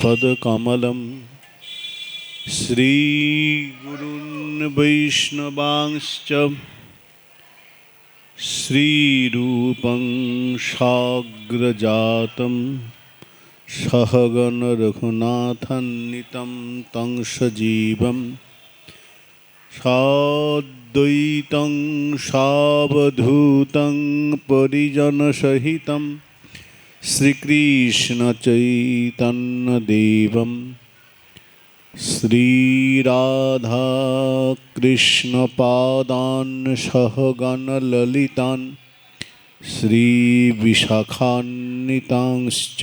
गुरु श्रीयुतपदकमलं श्रीगुरून् वैष्णवांश्च श्रीरूपं साग्रजातं सहगणरघुनाथन्नितं तं सजीवम् साद्वैतं सावधूतं परिजनसहितं श्रीकृष्णचैतन्यदेवं श्रीराधाकृष्णपादान् सहगणललितान् श्रीविशाखान्वितांश्च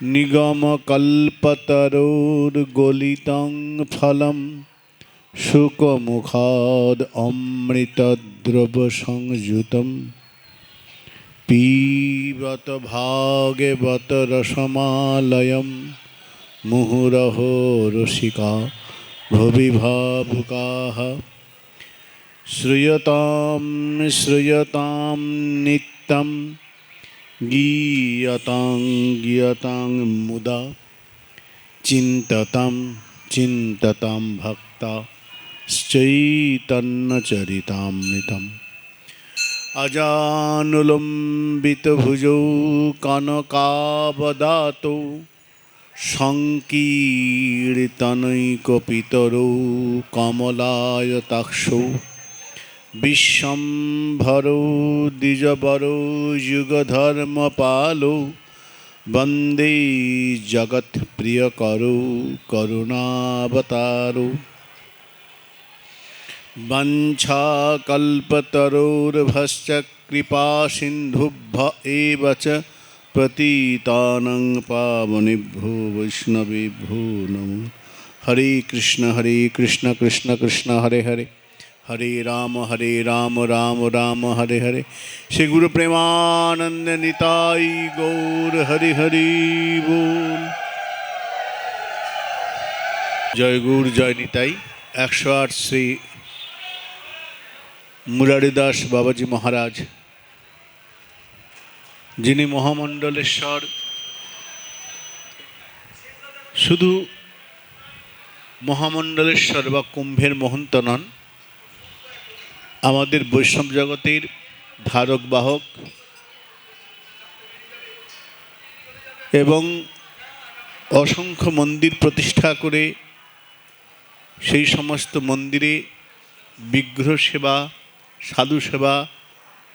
निगमकल्पतरोर्गलितं फलं शुकमुखाद् अमृतद्रवसंयुतं पीबत भागवत रसमालयं मुहुरहो रसिका भुवि भावुकाः श्रूयतां श्रूयतां नित्यं गीयतां गीयतां मुदा चिन्ततां चिन्ततां भक्ता चैतन्यचरितामृतम् अजानुलम्बितभुजौ कनकावदातौ सङ्कीर्तनैकपितरौ कमलायताक्षौ विश्वम्भरौ द्विजवरौ युगधर्मपालौ वन्दे जगत्प्रियकरौ करुणावतारौ वञ्छाकल्पतरोर्भश्च कृपासिन्धुभ्य एव च पतितानं पावनेभ्यो वैष्णवेभ्यो नमो हरे कृष्ण हरे कृष्ण कृष्ण कृष्ण हरे हरे हरे राम हरे राम राम राम हरे हरे श्री गुरु प्रेमानंद निताई गौर हरि हरि बोल জয় গৌর জয় নিতাই একশো আট শ্রী মুরারিদাস বাবাজি মহারাজ, যিনি মহামণ্ডলেশ্বর, শুধু মহামণ্ডলেশ্বর বা কুম্ভের মহন্ত নন, আমাদের বৈষ্ণব জগতের ধারক বাহক এবং অসংখ্য মন্দির প্রতিষ্ঠা করে সেই সমস্ত মন্দিরে বিগ্রহ সেবা সাধু সেবা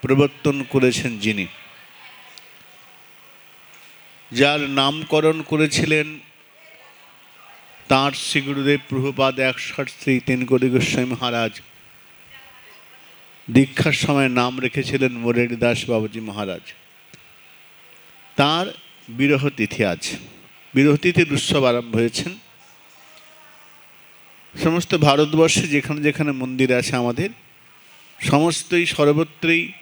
প্রবর্তন করেছেন যিনি। যার নামকরণ করেছিলেন তাঁর শ্রী গুরুদেব প্রভুপাদ একষট শ্রী তেনকরি গোস্বামী মহারাজ। দীক্ষার সময় নাম রেখেছিলেন মুরারি দাস বাবাজি মহারাজ। তার বিরহ তিথি আছে বিরহ উৎসব আরম্ভ হয়েছেন সমস্ত ভারতবর্ষে যেখানে যেখানে মন্দির আছে আমাদের সমস্তই সর্বত্রই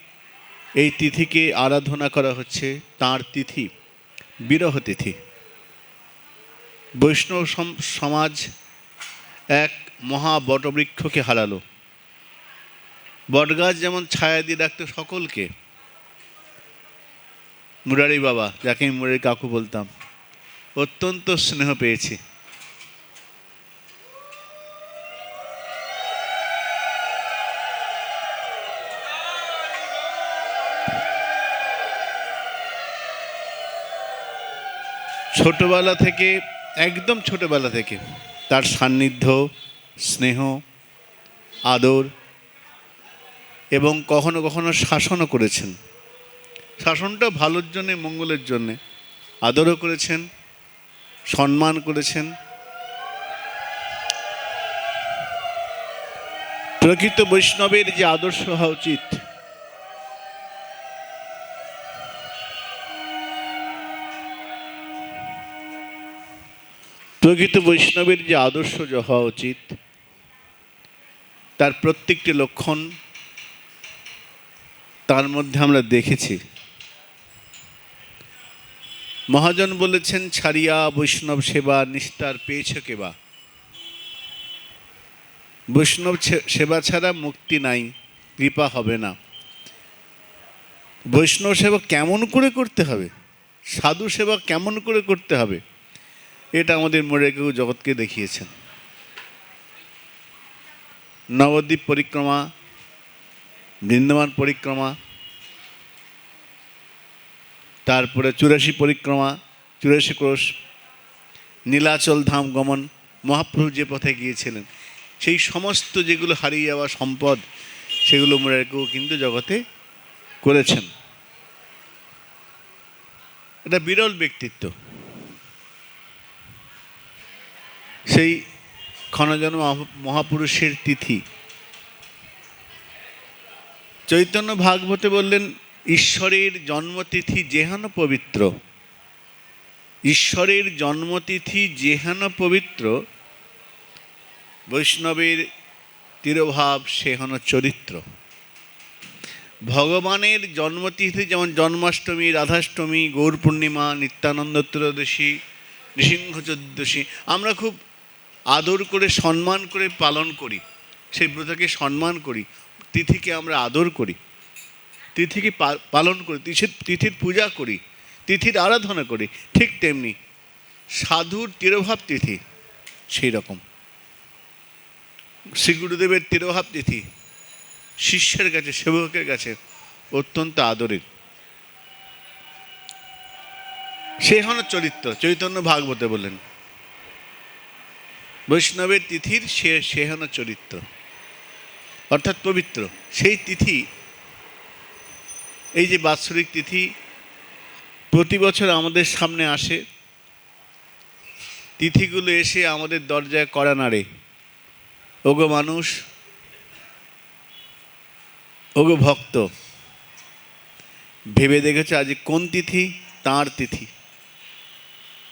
এই তিথিকে আরাধনা করা হচ্ছে, তার তিথি, বিরহ তিথি। বৈষ্ণব সম- সমাজ এক মহা বটবৃক্ষকে হারালো। বটগাছ যেমন ছায়া দিয়ে রাখতো সকলকে। মুরারি বাবা, যাকে আমি মুরারি কাকু বলতাম, অত্যন্ত স্নেহ পেয়েছি। ছোটবেলা থেকে, একদম ছোটবেলা থেকে তার সান্নিধ্য, স্নেহ, আদর এবং কখনো কখনো শাসনও করেছেন। শাসনটা ভালোর জন্যে, মঙ্গলের জন্যে। আদরও করেছেন, সম্মান করেছেন। প্রকৃত বৈষ্ণবের যে আদর্শ হওয়া উচিত প্রকৃত বৈষ্ণবের যে আদর্শ যে হওয়া উচিত, তার প্রত্যেকটি লক্ষণ তার মধ্যে আমরা দেখেছি। মহাজন বলেছেন, ছাড়িয়া বৈষ্ণব সেবা নিস্তার পেয়েছ কেবা বৈষ্ণব সেবা ছাড়া মুক্তি নাই, কৃপা হবে না। বৈষ্ণব সেবা কেমন করে করতে হবে? সাধু সেবা কেমন করে করতে হবে? এটা আমাদের মোড়ে কেউ জগৎকে দেখিয়েছেন। নবদ্বীপ পরিক্রমা বৃন্দাবন পরিক্রমা, তারপরে চুরাশি পরিক্রমা, চুরাশি ক্রোশ নীলাচল ধাম গমন, মহাপ্রভু যে পথে গিয়েছিলেন, সেই সমস্ত যেগুলো হারিয়ে যাওয়া সম্পদ, সেগুলো মোরেকেও কিন্তু জগতে করেছেন। এটা বিরল ব্যক্তিত্ব। সেই ক্ষণজন মহাপুরুষের তিথি। চৈতন্য ভাগবতে বললেন, ঈশ্বরের জন্মতিথি যেহান পবিত্র, ঈশ্বরের জন্মতিথি যেহান পবিত্র, বৈষ্ণবের তিরোভাব সেহন চরিত্র। ভগবানের জন্মতিথি যেমন জন্মাষ্টমী, রাধাষ্টমী গৌর পূর্ণিমা নিত্যানন্দ ত্রয়োদশী, নৃসিংহ চতুর্দশী, আমরা খুব আদর করে, সম্মান করে পালন করি, সেই ব্রতকে সম্মান করি, তিথিকে আমরা আদর করি, তিথিকে পালন করি, তিথির তিথির পূজা করি, তিথির আরাধনা করি, ঠিক তেমনি সাধুর তিরোভাব তিথি সেই রকম। শ্রী গুরুদেবের তিরোভাব তিথি শিষ্যের কাছে, সেবকের কাছে অত্যন্ত আদরের। সে হন চরিত্র, চৈতন্য ভাগবতে বললেন বৈষ্ণবের তিথির সে সে হন চরিত্র, অর্থাৎ পবিত্র। সেই তিথি, এই যে বাৎসরিক তিথি, প্রতি বছর আমাদের সামনে আসে। তিথিগুলো এসে আমাদের দরজায় কড়া নাড়ে। ওগো মানুষ, ওগো ভক্ত, ভেবে দেখেছে আজ কোন তিথি? তাঁর তিথি।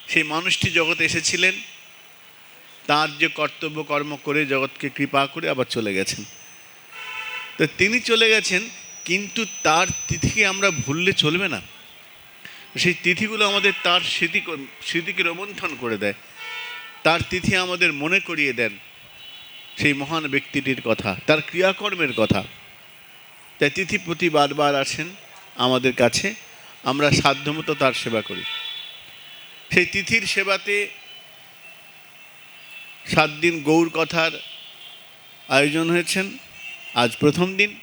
সেই মানুষটি জগতে এসেছিলেন। তার যে কর্তব্য কর্ম করে জগৎকে কৃপা করে আবার চলে গেছেন। তো তিনি চলে গেছেন, কিন্তু তার তিথিকে আমরা ভুললে চলবে না। সেই তিথিগুলো আমাদের তার স্মৃতি স্মৃতিকে রোমন্থন করে দেয়। তার তিথি আমাদের মনে করিয়ে দেন সেই মহান ব্যক্তিটির কথা, তার ক্রিয়াকর্মের কথা। তাই তিথি প্রতি বারবার আসেন আমাদের কাছে, আমরা সাধ্যমতো তার সেবা করি। সেই তিথির সেবাতে সাত দিন গৌর কথার আয়োজন হয়েছেন। আজ প্রথম দিন।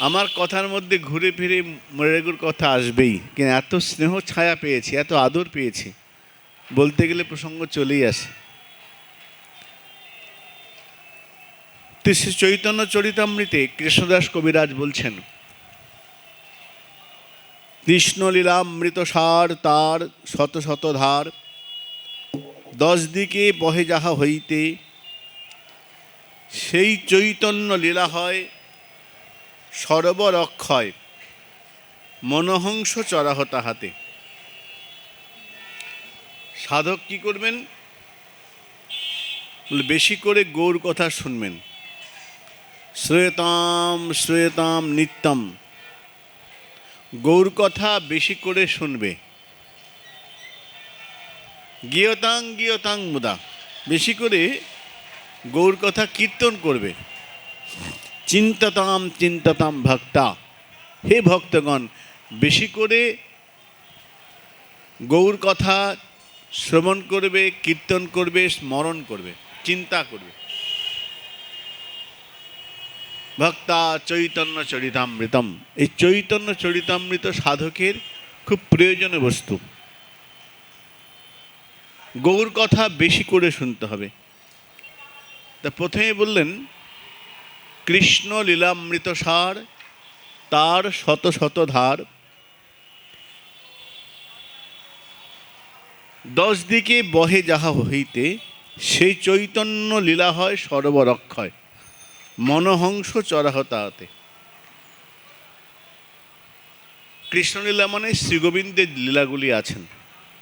আমার কথার মধ্যে ঘুরে ফিরে মরেগুর কথা আসবেই। কিন্তু এত স্নেহ, ছায়া পেয়েছি, এত আদর পেয়েছি। বলতে গেলে প্রসঙ্গ চলেই আসে। তো শ্রী চৈতন্য চরিতামৃতে কৃষ্ণদাস কবিরাজ বলছেন কৃষ্ণলীলামৃত সার তার শত শত ধার দশ দিকে বহে যাহা হইতে, সেই চৈতন্য লীলা হয় সরোবর অক্ষয় মনোহংস চরাহ তাহাতে। সাধক কি করবেন? বেশি করে গৌর কথা শুনবেন। শ্রেয়তাম শ্রেয়তাম নিত্যম। গৌর কথা বেশি করে শুনবে। গিয়তাং গিয়তাং মুদা। বেশি করে গৌর কথা কীর্তন করবে। চিন্তাতাম চিন্তাতাম ভক্তা। হে ভক্তগণ, বেশি করে গৌর কথা শ্রবণ করবে, কীর্তন করবে, স্মরণ করবে, চিন্তা করবে। ভক্তা চৈতন্য চরিতামৃতম। এই চৈতন্য চরিতামৃত সাধকের খুব প্রয়োজনীয় বস্তু। গৌর কথা বেশি করে শুনতে হবে। তা প্রথমে বললেন, কৃষ্ণ লীলামৃত সার, তার শত শত ধার। দশ দিকে বহে যাহা হইতে, সেই চৈতন্য লীলা হয় সর্বরক্ষয়, মনোহংস চরাহতাতে। কৃষ্ণলীলা মানে শ্রীগোবিন্দের লীলাগুলি আছেন,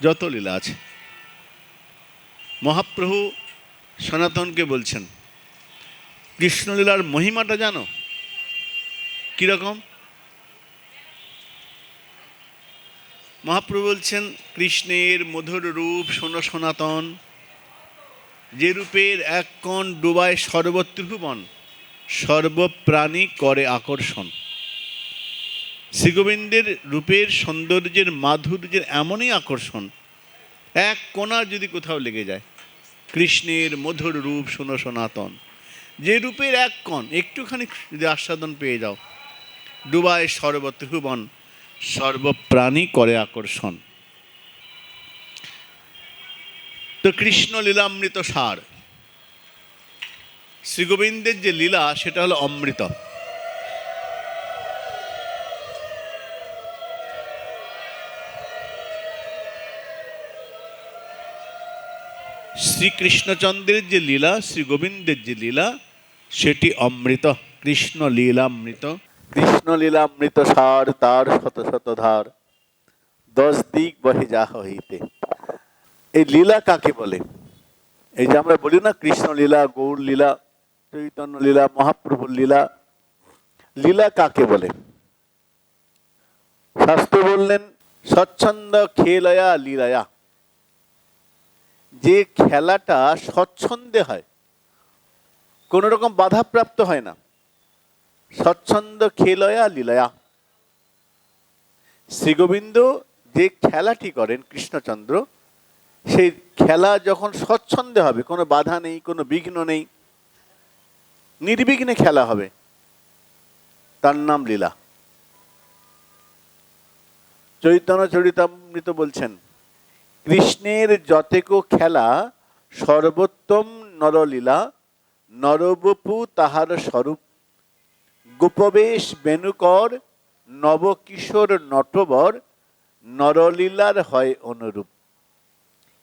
যত লীলা আছে। মহাপ্রভু সনাতনকে বলছেন, কৃষ্ণলীলার মহিমাটা জানো? কীরকম? মহাপ্রভু বলছেন, কৃষ্ণের মধুর রূপ শোনো সনাতন, যে রূপের এক কণ ডুবায় সর্বত্রিভুবন, সর্বপ্রাণী করে আকর্ষণ। শ্রীগোবিন্দের রূপের সৌন্দর্যের মাধুর্যের এমনই আকর্ষণ, এক কোণা যদি কোথাও লেগে যায়। কৃষ্ণের মধুর রূপ শোনো সনাতন। যে রূপের এক কণ, একটুখানি যদি আস্বাদন পেয়ে যাও। ডুবায় সর্বত্রিভুবন সর্বপ্রাণী করে আকর্ষণ। তো কৃষ্ণ লীলামৃত সার। শ্রীগোবিন্দের যে লীলা, সেটা হলো অমৃত। শ্রীকৃষ্ণচন্দ্রের যে লীলা শ্রী গোবিন্দের যে লীলা, সেটি অমৃত কৃষ্ণ লীলামৃত কৃষ্ণ লীলামৃত সার, তার শত শত ধার। দশ দিক বহে যা হইতে। এই লীলা কাকে বলে? এই যে আমরা বলি না কৃষ্ণ লীলা গৌর লীলা চৈতন্য লীলা মহাপ্রভুর লীলা লীলা কাকে বলে? শাস্ত্র বললেন, স্বচ্ছন্দ খেলয়া লীলায়া। যে খেলাটা স্বচ্ছন্দে হয়, কোনো রকম বাধাপ্রাপ্ত হয় না। স্বচ্ছন্দ খেলয়া লীলয়া। শ্রীগোবিন্দ যে খেলাটি করেন কৃষ্ণচন্দ্র, সেই খেলা যখন স্বচ্ছন্দে হবে, কোনো বাধা নেই, কোনো বিঘ্ন নেই, নির্বিঘ্নে খেলা হবে, তার নাম লীলা। চৈতন্য চরিতামৃত বলছেন কৃষ্ণের যতেক খেলা, সর্বোত্তম নরলীলা, নরবপু তাহার স্বরূপ। গোপবেশ বেনুকর নবকিশোর নটবর, নরলীলার হয় অনুরূপ।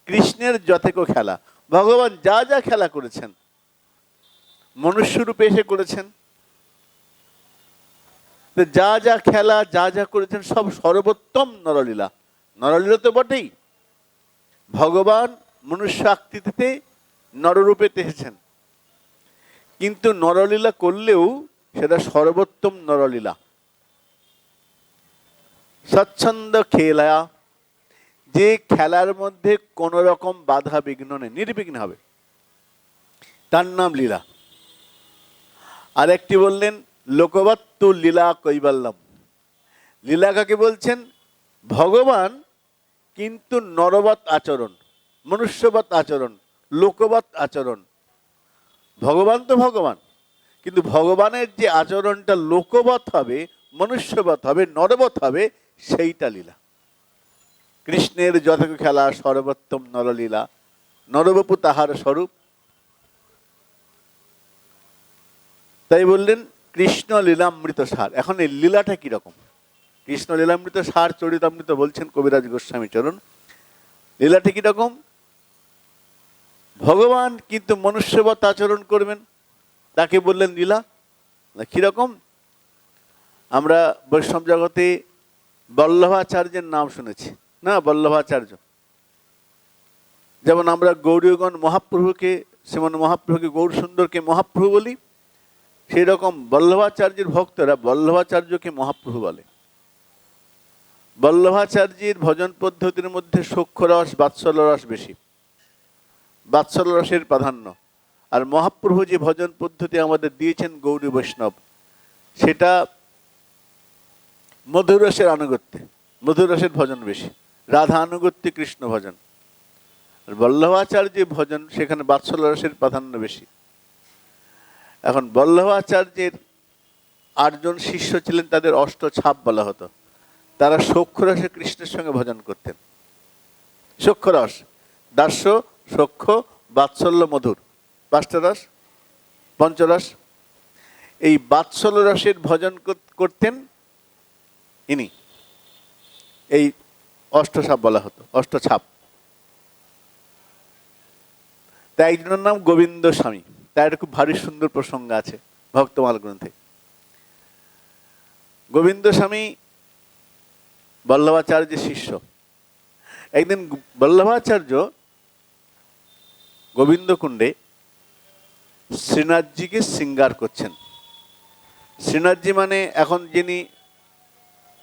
কৃষ্ণের যতেক খেলা, ভগবান যা যা খেলা করেছেন, মনুষ্যরূপে এসে করেছেন। যা যা খেলা, যা যা করেছেন, সব সর্বোত্তম নরলীলা। নরলীলা তো বটেই। ভগবান মনুষ্য আকৃতিতে নররূপে এসেছেন কিন্তু নরলীলা করলেও সেটা সর্বোত্তম নরলীলা। স্বচ্ছন্দ খেলা যে খেলার মধ্যে কোন রকম বাধা বিঘ্ন নেই, নির্বিঘ্ন হবে। তার নাম লীলা। আর একটি বললেন, লোকবত্ত লীলা কৈবাল্যম। লীলা কাকে বলছেন? ভগবান কিন্তু নরবৎ আচরণ, মনুষ্যবৎ আচরণ, লোকবৎ আচরণ। ভগবান তো ভগবান, কিন্তু ভগবানের যে আচরণটা লোকবৎ হবে, মনুষ্যবৎ হবে, নরবৎ হবে, সেইটা লীলা। কৃষ্ণের যথক খেলা সর্বোত্তম নরলীলা, নরবপু তাহার স্বরূপ। তাই বললেন কৃষ্ণ লীলামৃত সার এখন এই লীলাটা কীরকম? কৃষ্ণ লীলামৃত সার চরিতামৃত বলছেন কবিরাজ গোস্বামী চরণ লীলাটি কীরকম ভগবান কিন্তু মনুষ্যবত আচরণ করবেন। তাকে বললেন লীলা। কীরকম আমরা বৈষ্ণব জগতে বল্লভাচার্যের নাম শুনেছি। না, বল্লভাচার্য। যেমন আমরা গৌরীগণ মহাপ্রভুকে, শ্রীমন মহাপ্রভুকে গৌর সুন্দরকে মহাপ্রভু বলি, সেই রকম বল্লভাচার্যের ভক্তরা বল্লভাচার্যকে মহাপ্রভু বলে। বল্লভাচার্যের ভজন পদ্ধতির মধ্যে সূক্ষ্মরস বাৎসল্য রস বেশি। বাৎসল্য রসের প্রাধান্য। আর মহাপ্রভু যে ভজন পদ্ধতি আমাদের দিয়েছেন গৌরী বৈষ্ণব। সেটা মধুর রসের আনুগত্যে। মধুর রসের ভজন বেশি। রাধা আনুগত্যে কৃষ্ণ ভজন। আর বল্লভাচার্যের ভজন সেখানে বাৎসল্য রসের প্রাধান্য বেশি। এখন বল্লভাচার্যের আটজন শিষ্য ছিলেন, তাদের অষ্ট ছাপ বলা হতো। তারা সক্ষরসে কৃষ্ণের সঙ্গে ভজন করতেন। সক্ষরস, দাস্য, সক্ষ, বাৎসল্য, মধুর। পাঁচটা রস পঞ্চরস এই বাৎসল্য রসের ভজন করতেন ইনি। এই অষ্টছাপ বলা হতো, অষ্টছাপ। তাই একজনের নাম গোবিন্দ স্বামী। তার একটা খুব ভারী সুন্দর প্রসঙ্গ আছে ভক্তমাল গ্রন্থে। গোবিন্দ স্বামী বল্লভাচার্যের শিষ্য। একদিন বল্লভাচার্য গোবিন্দকুণ্ডে শ্রীনাথজিকে সিঙ্গার করছেন। শ্রীনাথজি মানে এখন যিনি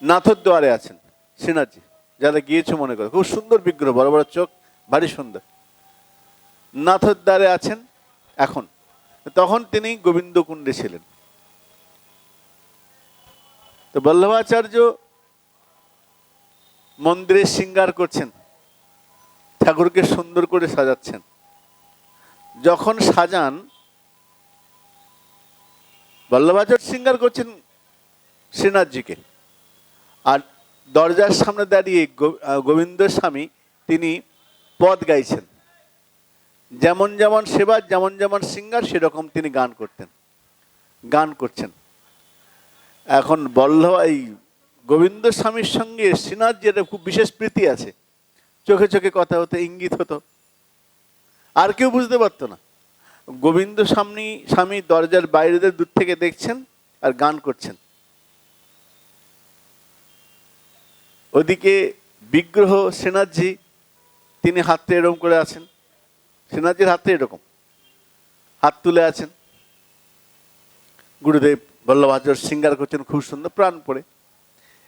নাথদ্বারে আছেন, শ্রীনাথজি, যারা গিয়েছে মনে করে। খুব সুন্দর বিগ্রহ, বড় বড় চোখ, ভারী সুন্দর। নাথদ্বারে আছেন এখন। তখন তিনি গোবিন্দকুণ্ডে ছিলেন। তো বল্লভাচার্য মন্দিরে শৃঙ্গার করছেন, ঠাকুরকে সুন্দর করে সাজাচ্ছেন। যখন সাজান, বল্লভাচার্য শৃঙ্গার করছেন শ্রীনাথজিকে। আর দরজার সামনে দাঁড়িয়ে গোবিন্দ স্বামী, তিনি পদ গাইছেন। যেমন যেমন সেবা, যেমন যেমন সিঙ্গার, সেরকম তিনি গান করতেন, গান করছেন। এখন বল্লভ এই গোবিন্দ স্বামীর সঙ্গে শ্রীনাথ যেটা খুব বিশেষ প্রীতি আছে। চোখে চোখে কথা হতো ইঙ্গিত হতো। আর কেউ বুঝতে পারতো না। গোবিন্দ স্বামী স্বামী দরজার বাইরেদের দূর থেকে দেখছেন আর গান করছেন। ওদিকে বিগ্রহ শ্রীনাথজি তিনি হাতটা এরকম করে আছেন। শ্রীনাথজির হাতে এরকম। হাত তুলে আছেন। গুরুদেব বল্লভাচার্য সিঙ্গার করছেন খুব সুন্দর প্রাণ পড়ে।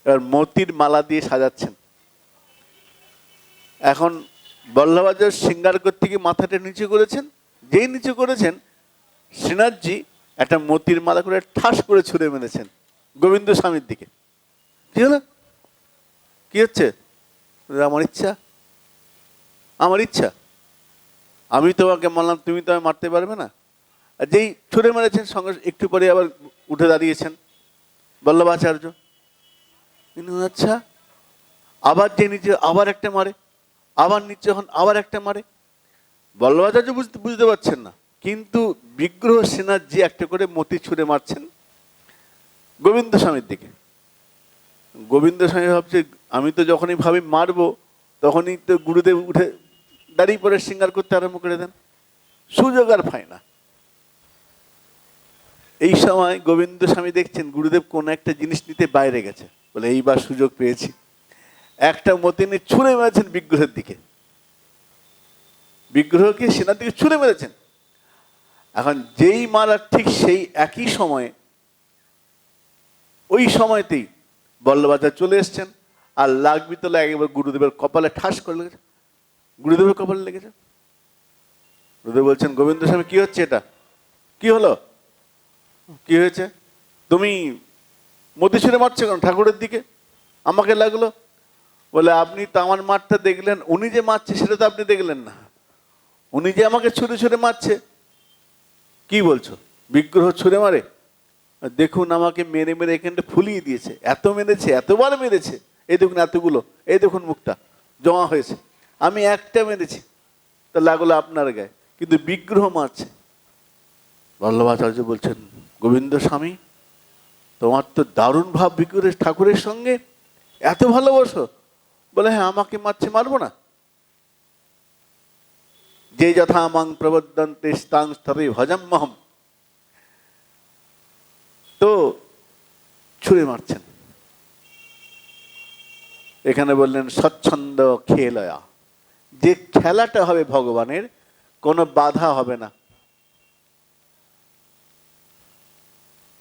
এবার মতির মালা দিয়ে সাজাচ্ছেন। এখন বল্লভাচার্য সিঙ্গার করতে গিয়ে মাথাটা নিচু করেছেন। যেই নিচু করেছেন, শ্রীনাথজি একটা মতির মালা করে ঠাস করে ছুঁড়ে মেরেছেন গোবিন্দ স্বামীর দিকে। কি হলো? কি হচ্ছে? আমার ইচ্ছা। আমার ইচ্ছা। আমি তোমাকে মারলাম, তুমি তো মারতে পারবে না। আর যেই ছুঁড়ে মেরেছেন, সঙ্গে একটু পরে আবার উঠে দাঁড়িয়েছেন বল্লভাচার্য। কিন্তু আচ্ছা। আবার যে নিচে আবার একটা মারে, আবার নিচে হন আবার একটা মারে, বল্লভাচার্য বুঝতে বুঝতে পারছেন না। কিন্তু বিগ্রহ সেনার যে একটা করে মতি ছুঁড়ে মারছেন গোবিন্দ স্বামীর দিকে। গোবিন্দ স্বামী ভাবছে, আমি তো যখনই ভাবি মারবো, তখনই তো গুরুদেব উঠে দাঁড়িয়ে পরে সিঙ্গার করতে আরম্ভ করে দেন। সুযোগ আর পায় না। এই সময় গোবিন্দ স্বামী দেখছেন গুরুদেব কোন একটা জিনিস নিতে বাইরে গেছে। বলে, এইবার সুযোগ পেয়েছি। একটা মতিনি ছুঁড়ে মেরেছেন বিগ্রহের দিকে। বিগ্রহকে সেনার দিকে ছুঁড়ে মেরেছেন। এখন যেই মারার ঠিক সেই একই সময়ে, ওই সময়তেই বল্লভাচার চলে এসছেন আর লাগবি তোলা একবার গুরুদেবের কপালে ঠাস করে লেগেছে। গুরুদেবের কপালে লেগেছে। গুরুদেব বলছেন, গোবিন্দ স্বামী, কি হচ্ছে এটা? কি হলো? কি হয়েছে? তুমি মতি ছুঁড়ে মারছো কেন? ঠাকুরের দিকে? আমাকে লাগল। বলে, আপনি তো আমার মারটা দেখলেন, উনি যে মারছে সেটা তো আপনি দেখলেন না। উনি যে আমাকে ছুঁড়ে ছুঁড়ে মারছে, কি বলছো? বিগ্রহ ছুঁড়ে মারে? দেখুন, আমাকে মেরে মেরে এখানটা ফুলিয়ে দিয়েছে। এত মেরেছে, এতবার মেরেছে। এই দেখুন এতগুলো, এই দেখুন মুখটা, জমা হয়েছে। আমি একটা মেরেছি, তা লাগল আপনার গায়ে। কিন্তু বিগ্রহ মারছে। বল্লভাচার্য বলছেন, গোবিন্দ স্বামী তোমার তো দারুণ ভাব বিগ্রহের ঠাকুরের সঙ্গে। এত ভালোবাসো। বলে হ্যাঁ আমাকে মারছে, মারবো না। যে যথা মাং প্রবদন্তে স্তাং স্তরে ভজম্মহম তো ছুঁড়ে মারছেন। এখানে বললেন, স্বচ্ছন্দ খেলয়া। যে খেলাটা হবে ভগবানের, কোনো বাধা হবে না।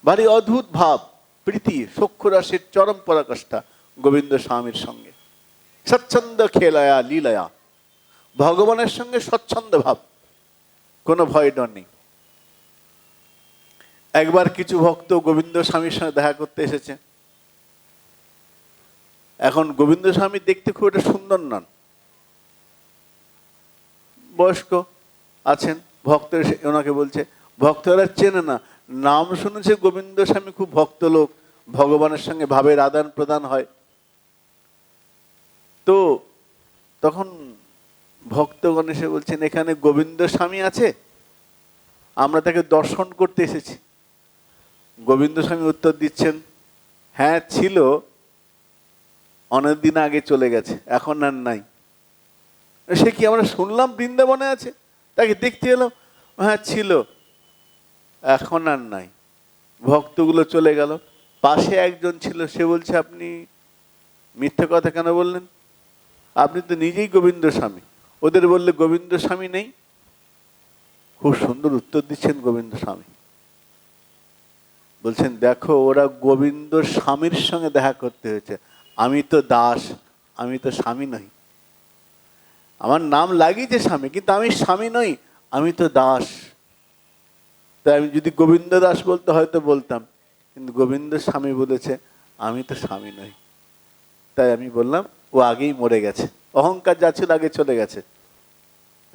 ভারী অদ্ভুত ভাব, প্রীতি, সক্ষরাসের চরম পরাকাষ্ঠা গোবিন্দ স্বামীর সঙ্গে। স্বচ্ছন্দ খেলয়া, লীলায়া। ভগবানের সঙ্গে স্বচ্ছন্দ ভাব, কোনো ভয় ডর নেই। একবার কিছু ভক্ত গোবিন্দ স্বামীর সঙ্গে দেখা করতে এসেছে। এখন গোবিন্দ স্বামী দেখতে খুব একটা সুন্দর নন। বয়স্ক আছেন, ভক্ত এসে ওনাকে বলছে, ভক্তরা চেনে না নাম শুনেছে গোবিন্দ স্বামী, খুব ভক্ত লোক ভগবানের সঙ্গে ভাবের আদান প্রদান হয়। তো তখন ভক্তগণ এসে বলছেন, এখানে গোবিন্দ স্বামী আছে? আমরা তাকে দর্শন করতে এসেছি। গোবিন্দ স্বামী উত্তর দিচ্ছেন হ্যাঁ ছিল অনেকদিন আগে চলে গেছে, এখন আর নাই। সে কি, আমরা শুনলাম বৃন্দাবনে আছে? তাকে দেখতে এলাম হ্যাঁ ছিল। এখন আর নাই। ভক্তগুলো চলে গেল। পাশে একজন ছিল, সে বলছে, আপনি মিথ্যে কথা কেন বললেন? আপনি তো নিজেই গোবিন্দ স্বামী। ওদের বললে, গোবিন্দ স্বামী নেই। খুব সুন্দর উত্তর দিচ্ছেন গোবিন্দ স্বামী। বলছেন, দেখো, ওরা গোবিন্দ স্বামীর সঙ্গে দেখা করতে হয়েছে। আমি তো দাস, আমি তো স্বামী নই। আমার নাম লাগিয়েছে স্বামী, কিন্তু আমি স্বামী নই, আমি তো দাস। তাই আমি যদি গোবিন্দ দাস বলতে হয়তো বলতাম, কিন্তু গোবিন্দ স্বামী বলেছে, আমি তো স্বামী নই। তাই আমি বললাম, ও আগেই মরে গেছে। অহংকার যা ছিল আগে চলে গেছে।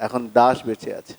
এখন দাস বেঁচে আছে।